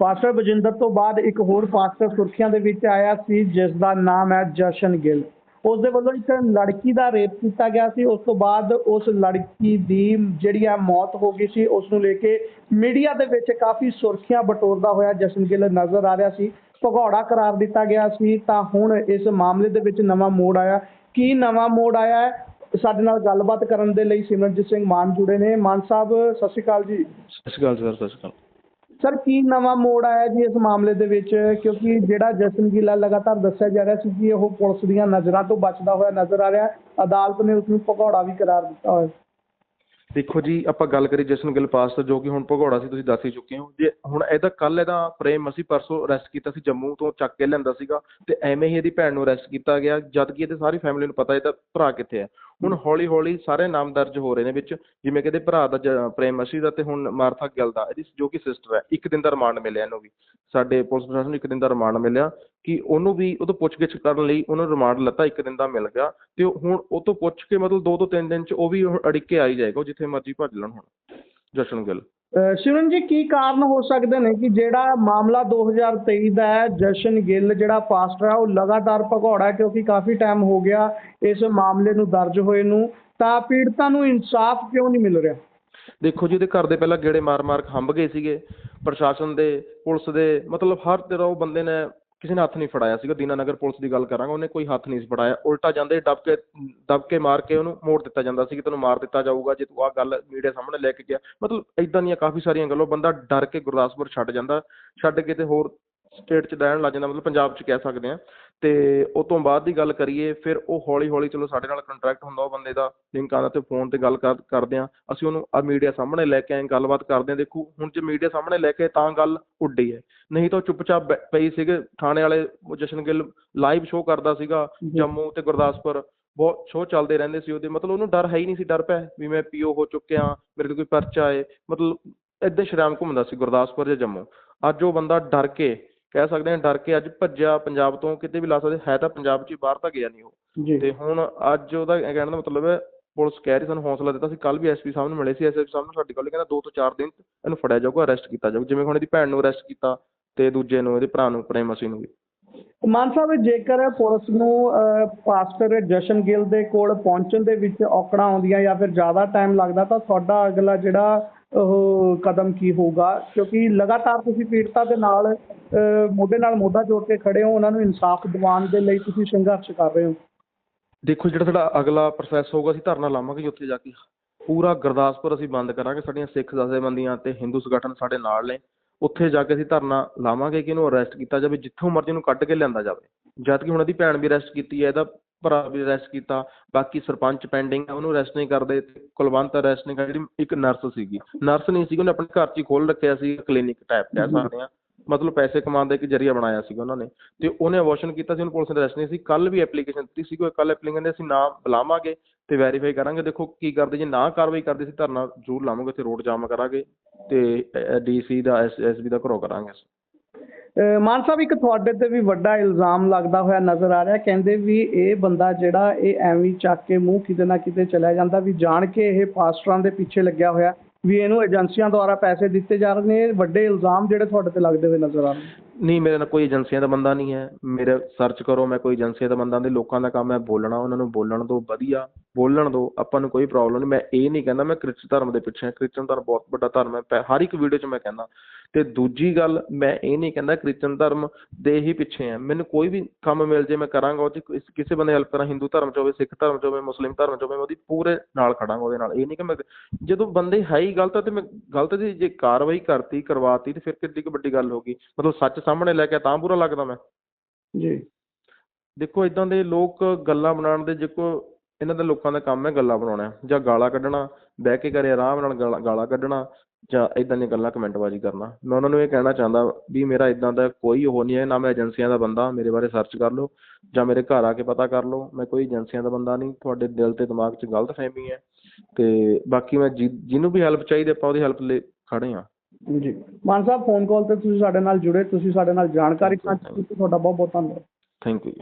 Pastor Bajinder ਤੋਂ ਬਾਅਦ ਇੱਕ ਹੋਰ ਪਾਸਟਰ ਸੁਰਖੀਆਂ ਦੇ ਵਿੱਚ ਆਇਆ ਸੀ ਜਿਸ ਦਾ ਨਾਮ ਹੈ ਜਸ਼ਨ ਗਿੱਲ। ਉਸ ਦੇ ਵੱਲੋਂ ਇੱਕ ਲੜਕੀ ਦਾ ਰੇਪ ਕੀਤਾ ਗਿਆ ਸੀ। ਉਸ ਤੋਂ ਬਾਅਦ ਉਸ ਲੜਕੀ ਦੀ ਜਿਹੜੀ ਆ ਮੌਤ ਹੋ ਗਈ ਸੀ, ਉਸ ਨੂੰ ਲੈ ਕੇ ਮੀਡੀਆ ਦੇ ਵਿੱਚ ਕਾਫੀ ਸੁਰਖੀਆਂ ਬਟੋਰਦਾ ਹੋਇਆ ਜਸ਼ਨ ਗਿੱਲ ਨਜ਼ਰ ਆ ਰਿਹਾ ਸੀ। ਭਗੌੜਾ ਕਰਾਰ ਦਿੱਤਾ ਗਿਆ ਸੀ, ਤਾਂ ਹੁਣ ਇਸ ਮਾਮਲੇ ਦੇ ਵਿੱਚ ਨਵਾਂ ਮੋੜ ਆਇਆ। ਕੀ ਨਵਾਂ ਮੋੜ ਆਇਆ ਹੈ? ਸਾਡੇ ਨਾਲ ਗੱਲਬਾਤ ਕਰਨ ਦੇ ਲਈ ਸਿਮਰਨਜੀਤ ਸਿੰਘ ਮਾਨ ਜੁੜੇ ਨੇ। ਮਾਨ ਸਾਹਿਬ, ਸਤਿ ਸ਼੍ਰੀ ਅਕਾਲ ਜੀ। ਸਤਿ ਸ਼੍ਰੀ ਅਕਾਲ ਸਰ, ਸਤਿ ਸ਼੍ਰੀ ਅਕਾਲ। ਸਰ, ਕੀ ਨਵਾਂ ਮੋੜ ਆਇਆ ਜੀ ਇਸ ਮਾਮਲੇ ਦੇ ਵਿੱਚ? ਕਿਉਂਕਿ ਜਿਹੜਾ ਜਸਨ ਗਿੱਲ ਲਗਾਤਾਰ ਦੱਸਿਆ ਜਾ ਰਿਹਾ ਸੀ ਕਿ ਉਹ ਪੁਲਿਸ ਦੀਆਂ ਨਜ਼ਰਾਂ ਤੋਂ ਬਚਦਾ ਹੋਇਆ ਨਜ਼ਰ ਆ ਰਿਹਾ। ਅਦਾਲਤ ਨੇ ਉਸ ਨੂੰ ਭਗੌੜਾ ਵੀ ਕਰਾਰ ਦਿੱਤਾ ਹੋਇਆ। ਦੇਖੋ ਜੀ, ਆਪਾਂ ਗੱਲ ਕਰੀ ਜਸ਼ਨ ਗਿੱਲ ਪਾਸ ਤੋਂ, ਜੋ ਕਿ ਹੁਣ ਭਗੌੜਾ ਸੀ, ਤੁਸੀਂ ਦੱਸ ਹੀ ਚੁੱਕੇ ਹੋ। ਜੇ ਹੁਣ ਇਹਦਾ ਕੱਲ ਇਹਦਾ ਪ੍ਰੇਮ ਅਸੀਂ ਪਰਸੋਂ ਅਰੈਸਟ ਕੀਤਾ ਸੀ, ਜੰਮੂ ਤੋਂ ਚੱਕ ਕੇ ਲਿਆਂਦਾ ਸੀਗਾ, ਤੇ ਐਵੇਂ ਹੀ ਇਹਦੀ ਭੈਣ ਨੂੰ ਅਰੈਸਟ ਕੀਤਾ ਗਿਆ, ਜਦ ਕਿ ਇਹਦੇ ਸਾਰੀ ਫੈਮਿਲੀ ਨੂੰ ਪਤਾ, ਇਹਦਾ ਭਰਾ ਕਿੱਥੇ ਹੈ ਹੁਣ ਹੌਲੀ ਹੌਲੀ ਸਾਰੇ ਨਾਮ ਦਰਜ ਹੋ ਰਹੇ ਨੇ ਵਿੱਚ ਜਿਵੇਂ ਕਿ ਇਹਦੇ ਭਰਾ ਦਾ ਪ੍ਰੇਮ ਅਸੀਂ ਦਾ ਤੇ ਹੁਣ ਮਾਰਥਾ ਗਿੱਲ ਦਾ ਇਹਦੀ ਜੋ ਕਿ ਸਿਸਟਰ ਹੈ ਇੱਕ ਦਿਨ ਦਾ ਰਿਮਾਂਡ ਮਿਲਿਆ ਇਹਨੂੰ ਵੀ। ਸਾਡੇ ਪੁਲਿਸ ਪ੍ਰਸ਼ਾਸਨ ਨੂੰ ਇੱਕ ਦਿਨ ਦਾ ਰਿਮਾਂਡ ਮਿਲਿਆ ਕਿ ਉਹਨੂੰ ਵੀ ਉਹ ਤੋਂ ਪੁੱਛਗਿੱਛ ਕਰਨ ਲਈ ਉਹਨੂੰ ਰਿਮਾਂਡ ਲੱਤਾ ਇੱਕ ਦਿਨ ਦਾ ਮਿਲ ਗਿਆ ਤੇ ਹੁਣ ਉਹ ਤੋਂ ਪੁੱਛ ਕੇ ਮਤਲਬ ਦੋ ਤੋਂ ਤਿੰਨ ਦਿਨ ਚ ਉਹ ਵੀ ਅੜਿੱਕ ਕੇ ਆ ਹੀ ਜਾਏਗਾ ਉਹ ਜਿੱਥੇ ਮਰਜ਼ੀ ਭੱਜ ਲੈਣ ਹੁਣ। ਜਸ਼ਨ ਗਿੱਲ। ਸ਼ਿਵਨ ਜੀ ਕੀ ਕਾਰਨ ਹੋ ਸਕਦੇ ਨੇ ਕਿ ਜਿਹੜਾ ਮਾਮਲਾ 2023 ਦਾ ਹੈ ਜਸ਼ਨ ਗਿੱਲ ਜਿਹੜਾ ਪਾਸਟਰ ਹੈ ਉਹ ਲਗਾਤਾਰ ਭਗੌੜਾ ਕਿਉਂਕਿ ਕਾਫੀ ਟਾਈਮ ਹੋ ਗਿਆ ਇਸ ਮਾਮਲੇ ਨੂੰ ਦਰਜ ਹੋਏ ਨੂੰ। ਤਾਂ ਪੀੜਤਾਂ ਨੂੰ ਇਨਸਾਫ ਕਿਉਂ ਨਹੀਂ ਮਿਲ ਰਿਹਾ? ਦੇਖੋ ਜੀ ਉਹਦੇ ਘਰ ਦੇ ਪਹਿਲਾਂ ਗੇੜੇ ਮਾਰ-ਮਾਰ ਹੰਬ ਗਏ ਸੀਗੇ। ਪ੍ਰਸ਼ਾਸਨ ਦੇ ਪੁਲਿਸ ਦੇ ਮਤਲਬ ਹਰ ਤਰ੍ਹਾਂ ਉਹ ਬੰਦੇ ਨੇ ਕਿਸੇ ਨੇ ਹੱਥ ਨਹੀਂ ਫੜਾਇਆ ਸੀਗਾ, ਦੀਨਾਨਗਰ ਪੁਲਿਸ ਦੀ ਗੱਲ ਕਰਾਂਗਾ, ਉਹਨੇ ਕੋਈ ਹੱਥ ਨਹੀਂ ਸੀ ਫੜਾਇਆ, ਉਲਟਾ ਜਾਂਦੇ ਡੱਬ ਕੇ ਦਬ ਕੇ ਮਾਰ ਕੇ ਉਹਨੂੰ ਮੋੜ ਦਿੱਤਾ ਜਾਂਦਾ ਸੀ ਕਿ ਤੈਨੂੰ ਮਾਰ ਦਿੱਤਾ ਜਾਊਗਾ, ਜੇ ਤੂੰ ਆਹ ਗੱਲ ਮੀਡੀਆ ਸਾਹਮਣੇ ਲੈ ਕੇ ਗਿਆ। ਮਤਲਬ ਇਦਾਂ ਦੀਆਂ ਕਾਫੀ ਸਾਰੀਆਂ ਗੱਲਾਂ ਬੰਦਾ ਡਰ ਕੇ ਗੁਰਦਾਸਪੁਰ ਛੱਡ ਜਾਂਦਾ, ਛੱਡ ਕੇ ਤੇ ਹੋਰ ਸਟੇਟ 'ਚ ਰਹਿਣ ਲੱਗ ਜਾਂਦਾ, ਮਤਲਬ ਪੰਜਾਬ 'ਚ ਕਹਿ ਸਕਦੇ ਆ ਤੇ ਉਹ ਤੋਂ ਬਾਅਦ ਦੀ ਗੱਲ ਕਰੀਏ ਫਿਰ ਉਹ ਹੌਲੀ ਹੌਲੀ ਚਲੋ ਸਾਡੇ ਨਾਲ ਕੰਟਰੈਕਟ ਹੁੰਦਾ ਉਹ ਬੰਦੇ ਦਾ ਲਿੰਕ ਆਉਂਦਾ ਤੇ ਫੋਨ ਤੇ ਗੱਲ ਕਰ- ਕਰਦੇ ਆ ਅਸੀਂ ਉਹਨੂੰ ਆ ਮੀਡੀਆ ਸਾਹਮਣੇ ਲੈ ਕੇ ਆਏ ਗੱਲਬਾਤ ਕਰਦੇ ਆ ਦੇਖੋ ਹੁਣ ਜੇ ਮੀਡੀਆ ਸਾਹਮਣੇ ਲੈ ਕੇ ਤਾਂ ਗੱਲ ਉੱਡੀ ਹੈ। ਨਹੀਂ ਤਾਂ ਉਹ ਚੁੱਪਚਾਪ ਬੈ- ਪਈ ਸੀਗੇ ਥਾਣੇ ਵਾਲੇ ਜਸ਼ਨ ਗਿੱਲ ਲਾਈਵ ਸ਼ੋਅ ਕਰਦਾ ਸੀਗਾ। ਜੰਮੂ ਤੇ ਗੁਰਦਾਸਪੁਰ। ਬਹੁਤ ਸ਼ੋਅ ਚੱਲਦੇ ਰਹਿੰਦੇ ਸੀ ਉਹਦੇ। ਮਤਲਬ ਉਹਨੂੰ ਡਰ ਹੈ ਹੀ ਨਹੀਂ ਸੀ ਡਰ ਪਿਆ ਵੀ ਮੈਂ ਪੀਓ ਹੋ ਚੁੱਕਿਆ ਮੇਰੇ ਤੇ ਕੋਈ ਪਰਚਾ ਹੈ ਮਤਲਬ ਏਦਾਂ ਸ਼ਰਾਮ ਘੁੰਮਦਾ ਸੀ ਗੁਰਦਾਸਪੁਰ ਜਾਂ ਜੰਮੂ। ਅੱਜ ਉਹ ਬੰਦਾ ਡਰ ਕੇ ਕਹਿ ਸਕਦੇ ਹਾਂ ਡਰ ਕੇ ਅੱਜ ਭੱਜਿਆ ਪੰਜਾਬ ਤੋਂ ਕਿਤੇ ਵੀ ਲਾ ਸਕਦੇ ਹੈ ਤਾਂ ਪੰਜਾਬ 'ਚ ਹੀ ਬਾਹਰ ਤਾਂ ਗਿਆ ਨਹੀਂ ਉਹ। ਤੇ ਹੁਣ ਅੱਜ ਉਹਦਾ ਕਹਿਣ ਦਾ ਮਤਲਬ ਹੈ ਪੁਲਿਸ ਕਹਿ ਰਹੀ ਸਾਨੂੰ ਹੌਸਲਾ ਦਿੱਤਾ ਸੀ ਕੱਲ ਵੀ ਐਸਪੀ ਸਾਹਿਬ ਨੂੰ ਮਿਲੇ ਸੀ ਐਸਪੀ ਸਾਹਿਬ ਨੂੰ ਸਾਡੀ ਗੱਲ ਕਹਿੰਦਾ 2 ਤੋਂ 4 ਦਿਨ ਇਹਨੂੰ ਫੜਿਆ ਜਾਊਗਾ ਅਰੈਸਟ ਕੀਤਾ ਜਾਊਗਾ। ਜਿਵੇਂ ਹੁਣ ਇਹਦੀ ਭੈਣ ਨੂੰ ਅਰੈਸਟ ਕੀਤਾ ਤੇ ਦੂਜੇ ਨੂੰ ਇਹਦੇ ਭਰਾ ਨੂੰ ਪ੍ਰੇਮ ਅਸੀਂ ਨੂੰ ਵੀ। ਮਾਨ ਸਾਹਿਬ ਜੇਕਰ ਪੁਲਿਸ ਨੂੰ ਪਾਸਟਰ ਜਸ਼ਨ ਗਿੱਲ ਦੇ ਕੋਲ ਪਹੁੰਚਣ ਦੇ ਵਿੱਚ ਔਕੜਾਂ ਆਉਂਦੀਆਂ ਜਾਂ ਫਿਰ ਜ਼ਿਆਦਾ ਟਾਈਮ ਲੱਗਦਾ ਤਾਂ ਤੁਹਾਡਾ ਅਗਲਾ ਜਿਹੜਾ ਉਹ ਕਦਮ ਕੀ ਹੋਊਗਾ? ਕਿਉਂਕਿ ਲਗਾਤਾਰ ਤੁਸੀਂ ਪੀੜਤਾਂ ਦੇ ਨਾਲ ਮੋਢੇ ਨਾਲ ਮੋਢਾ ਜੋੜ ਕੇ ਖੜੇ ਹੋ, ਉਹਨਾਂ ਨੂੰ ਇਨਸਾਫ ਦਿਵਾਉਣ ਦੇ ਲਈ ਤੁਸੀਂ ਸੰਘਰਸ਼ ਕਰ ਰਹੇ ਹੋ। ਦੇਖੋ ਜਿਹੜਾ ਸਾਡਾ ਅਗਲਾ ਪ੍ਰੋਸੈਸ ਹੋਊਗਾ, ਅਸੀਂ ਧਰਨਾ ਲਾਵਾਂਗੇ ਜੀ ਉੱਥੇ ਜਾ ਕੇ। ਪੂਰਾ ਗੁਰਦਾਸਪੁਰ ਅਸੀਂ ਬੰਦ ਕਰਾਂਗੇ, ਸਾਡੀਆਂ ਸਿੱਖ ਜਥੇਬੰਦੀਆਂ ਤੇ ਹਿੰਦੂ ਸੰਗਠਨ ਸਾਡੇ ਨਾਲ ਨੇ। ਉੱਥੇ ਜਾ ਕੇ ਅਸੀਂ ਧਰਨਾ ਲਾਵਾਂਗੇ ਕਿ ਇਹਨੂੰ ਅਰੈਸਟ ਕੀਤਾ ਜਾਵੇ, ਜਿੱਥੋਂ ਮਰਜ਼ੀ ਇਹਨੂੰ ਕੱਢ ਕੇ ਲਿਆਂਦਾ ਜਾਵੇ। ਜਦ ਕਿ ਹੁਣ ਇਹਦੀ ਭੈਣ ਵੀ ਅਰੈਸਟ ਕੀਤੀ ਹੈ, ਇਹਦਾ ਭਰਾ ਵੀ ਅਰੈਸਟ ਕੀਤਾ। ਬਾਕੀ ਸਰਪੰਚ ਪੈਂਡਿੰਗ ਹੈ ਉਹਨੂੰ ਅਰੈਸਟ ਨਹੀਂ ਕਰਦੇ। ਤੇ ਕੁਲਵੰਤ ਅਰੈਸਟ ਨਹੀਂ ਜਿਹੜੀ ਇੱਕ ਨਰਸ ਸੀਗੀ। ਨਰਸ ਨਹੀਂ ਸੀਗੀ ਉਹਨੇ ਆਪਣੇ ਘਰ 'ਚ ਹੀ ਖੋਲ ਰੱਖਿਆ ਸੀ ਕਲੀਨਿਕ ਟਾਈਪ ਕਹਿ। ਸਕਦੇ ਆ। ਮਤਲਬ ਪੈਸੇ ਕਮਾਉਣ ਦਾ ਇੱਕ ਜਰੀਆ ਬਣਾਇਆ ਸੀਗਾ ਉਹਨਾਂ ਨੇ। ਤੇ ਉਹਨੇ ਅਬੋਰਸ਼ਨ ਕੀਤਾ ਸੀ ਉਹਨੂੰ ਪੁਲਿਸ ਨੇ ਅਰੈਸਟ ਨਹੀਂ ਸੀ। ਕੱਲ ਵੀ ਐਪਲੀਕੇਸ਼ਨ ਦਿੱਤੀ ਸੀ ਕੋਈ ਕੱਲ ਐਪਲੀਕੇਸ਼ਨ ਦੇ ਅਸੀਂ ਨਾਮ ਬੁਲਾਵਾਂਗੇ ਤੇ ਵੈਰੀਫਾਈ ਕਰਾਂਗੇ। ਦੇਖੋ ਕੀ ਕਰਦੇ ਜੇ ਨਾ ਕਾਰਵਾਈ ਕਰਦੇ ਸੀ ਧਰਨਾ ਜ਼ਰੂਰ ਲਾਵਾਂਗੇ ਤੇ ਰੋਡ ਜਾਮ ਕਰਾਂਗੇ ਤੇ ਡੀਸੀ ਦਾ ਐਸਐਸਬੀ ਦਾ ਘਰੋਂ ਕਰਾਂਗੇ ਮਾਨ ਸਾਹਿਬ, ਇੱਕ ਤੁਹਾਡੇ ਤੇ ਵੀ ਵੱਡਾ ਇਲਜ਼ਾਮ ਲੱਗਦਾ ਹੋਇਆ ਨਜ਼ਰ ਆ ਰਿਹਾ। ਕਹਿੰਦੇ ਵੀ ਇਹ ਬੰਦਾ ਜਿਹੜਾ ਇਹ ਐਵੇਂ ਚੱਕ ਕੇ ਮੂੰਹ ਕਿਤੇ ਨਾ ਕਿਤੇ ਚਲਾ ਜਾਂਦਾ ਵੀ ਜਾਣ ਕੇ ਇਹ ਪਾਸਟਰਾਂ ਦੇ ਪਿੱਛੇ ਲੱਗਿਆ ਹੋਇਆ ਵੀ ਇਹਨੂੰ ਏਜੰਸੀਆਂ ਦੁਆਰਾ ਪੈਸੇ ਦਿੱਤੇ ਜਾ ਰਹੇ ਨੇ। ਵੱਡੇ ਇਲਜ਼ਾਮ ਜਿਹੜੇ ਤੁਹਾਡੇ ਤੇ ਲੱਗਦੇ ਹੋਏ ਨਜ਼ਰ ਆ ਰਹੇ ਨਹੀਂ, ਮੇਰੇ ਨਾਲ ਕੋਈ ਏਜੰਸੀਆਂ ਦਾ ਬੰਦਾ ਨਹੀਂ ਹੈ। ਮੇਰੇ ਸਰਚ ਕਰੋ, ਮੈਂ ਕੋਈ ਏਜੰਸੀਆਂ ਦਾ ਬੰਦਾ ਨਹੀਂ। ਲੋਕਾਂ ਦਾ ਕੰਮ ਹੈ ਬੋਲਣਾ, ਉਹਨਾਂ ਨੂੰ ਬੋਲਣ ਦਿਓ, ਵਧੀਆ। ਬੋਲਣ ਦਿਓ, ਆਪਾਂ ਨੂੰ ਕੋਈ ਪ੍ਰੋਬਲਮ ਨਹੀਂ। ਮੈਂ ਇਹ ਨਹੀਂ ਕਹਿੰਦਾ ਮੈਂ ਕ੍ਰਿਸਚਨ ਧਰਮ ਦੇ ਪਿੱਛੇ ਹਾਂ। ਕ੍ਰਿਸਚਨ ਧਰਮ ਬਹੁਤ ਵੱਡਾ ਧਰਮ ਹੈ। ਪੈ- ਹਰ ਇੱਕ ਵੀਡੀਓ 'ਚ ਮੈਂ ਕਹਿੰਦਾ। ਤੇ ਦੂਜੀ ਗੱਲ, ਮੈਂ ਇਹ ਨਹੀਂ ਕਹਿੰਦਾ ਕ੍ਰਿਸਚਨ ਧਰਮ ਦੇ ਹੀ ਪਿੱਛੇ ਆ ਮੈਨੂੰ ਕੋਈ ਵੀ ਕੰਮ ਮਿਲ ਜੇ, ਮੈਂ ਕਰਾਂਗਾ, ਉਹ 'ਚ ਕਿਸੇ ਬੰਦੇ ਹੈਲਪ ਕਰਾਂ, ਹਿੰਦੂ ਧਰਮ 'ਚ ਹੋਵੇ, ਸਿੱਖ ਧਰਮ 'ਚ ਹੋਵੇ, ਮੁਸਲਿਮ ਧਰਮ 'ਚ ਹੋਵੇ ਉਹਦੀ ਪੂਰੇ ਨਾਲ ਖੜਾਂਗਾ, ਉਹਦੇ ਨਾਲ। ਇਹ ਨਹੀਂ ਕਿ ਮੈਂ ਜਦੋਂ ਬੰਦੇ ਹੈ ਹੀ ਗਲਤ ਤੇ ਮੈਂ ਗਲਤ ਦੀ ਜੇ ਕਾਰਵਾਈ ਕਰਤੀ, ਕਰਵਾਤੀ, ਤੇ ਫਿਰ ਕਿੱਡੀ ਕੁ ਵੱਡੀ ਗੱਲ ਹੋ ਗਈ। ਮਤਲਬ ਸੱਚ ਸਾਹਮਣੇ ਲੈ ਕੇ ਤਾਂ ਬੁਰਾ ਲੱਗਦਾ ਮੈਂ। ਜੀ। ਦੇਖੋ ਇਦਾਂ ਦੇ ਲੋਕ ਗੱਲਾਂ ਬਣਾਉਣ ਦੇ ਦੇਖੋ ਇਹਨਾਂ ਦਾ ਲੋਕਾਂ ਦਾ ਕੰਮ ਹੈ ਗੱਲਾਂ ਬਣਾਉਣਾ। ਜਾਂ ਗਾਲਾਂ ਕੱਢਣਾ ਬਹਿ ਕੇ ਘਰੇ ਆਰਾਮ ਨਾਲ ਗਾਲਾਂ ਗਾਲਾਂ ਕੱਢਣਾ ਜਾਂ ਇਦਾਂ ਦੀਆਂ ਗੱਲਾਂ ਕਮੈਂਟਬਾਜ਼ੀ ਕਰਨਾ। ਮੈਂ ਉਹਨਾਂ ਨੂੰ ਇਹ ਕਹਿਣਾ ਚਾਹੁੰਦਾ ਵੀ ਮੇਰਾ ਇਦਾਂ ਦਾ ਕੋਈ ਉਹ ਨਹੀਂ ਹੈ ਨਾ ਮੈਂ ਏਜੰਸੀਆਂ ਦਾ ਬੰਦਾ ਮੇਰੇ ਬਾਰੇ ਸਰਚ ਕਰ ਲਓ ਜਾਂ ਮੇਰੇ ਘਰ ਆ ਕੇ ਪਤਾ ਕਰ ਲਓ। ਮੈਂ ਕੋਈ ਏਜੰਸੀਆਂ ਦਾ ਬੰਦਾ ਨਹੀਂ ਤੁਹਾਡੇ ਦਿਲ ਤੇ ਦਿਮਾਗ 'ਚ ਗਲਤ ਫਹਿਮੀ ਹੈ। ਤੇ ਬਾਕੀ ਮੈਂ ਜਿ- ਜਿਹਨੂੰ ਵੀ ਹੈਲਪ ਚਾਹੀਦੀ ਆਪਾਂ ਉਹਦੀ ਹੈਲਪ ਲਈ ਖੜੇ ਹਾਂ। ਜੀ। ਮਾਨ ਸਾਹਿਬ ਫੋਨ ਕਾਲ ਤੇ ਤੁਸੀਂ ਸਾਡੇ ਨਾਲ ਜੁੜੇ, ਤੁਸੀਂ ਸਾਡੇ ਨਾਲ ਜਾਣਕਾਰੀ ਸਾਂਝੀ ਕੀਤੀ, ਤੁਹਾਡਾ ਬਹੁਤ ਬਹੁਤ ਧੰਨਵਾਦ ਥੈਂਕ ਯੂ